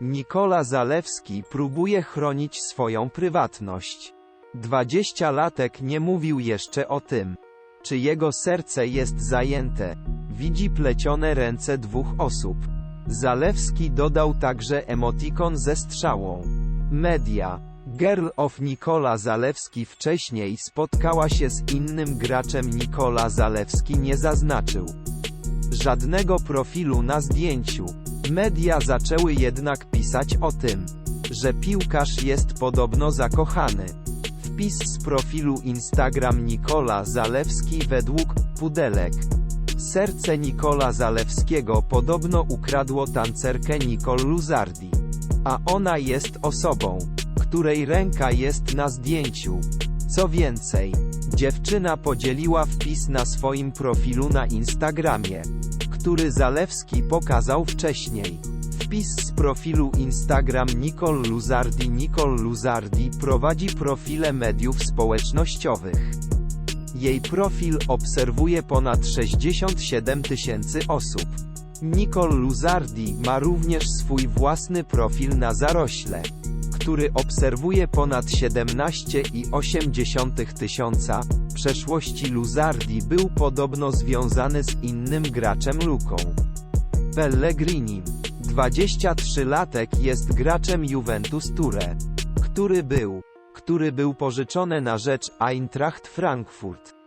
Nikola Zalewski próbuje chronić swoją prywatność. Dwadzieścialatek nie mówił jeszcze o tym, czy jego serce jest zajęte. Widzi plecione ręce dwóch osób. Zalewski dodał także emotikon ze strzałą. Media. Girl of Nikola Zalewski wcześniej spotkała się z innym graczem Nikola Zalewski nie zaznaczył żadnego profilu na zdjęciu. Media zaczęły jednak pisać o tym, że piłkarz jest podobno zakochany. Wpis z profilu Instagram Nikola Zalewski według Pudelek. Serce Nikola Zalewskiego podobno ukradło tancerkę Nicole Luzardi. A ona jest osobą, której ręka jest na zdjęciu. Co więcej, dziewczyna podzieliła wpis na swoim profilu na Instagramie, który Zalewski pokazał wcześniej. Wpis z profilu Instagram Nicole Luzardi Nicole Luzardi prowadzi profile mediów społecznościowych. Jej profil obserwuje ponad 67 tysięcy osób. Nicole Luzardi ma również swój własny profil na zarośle, który obserwuje ponad 17,8 tysiąca. Przeszłości Luzardi był podobno związany z innym graczem Luką Pellegrini. 23-latek jest graczem Juventus Ture, który był, który był pożyczony na rzecz Eintracht Frankfurt.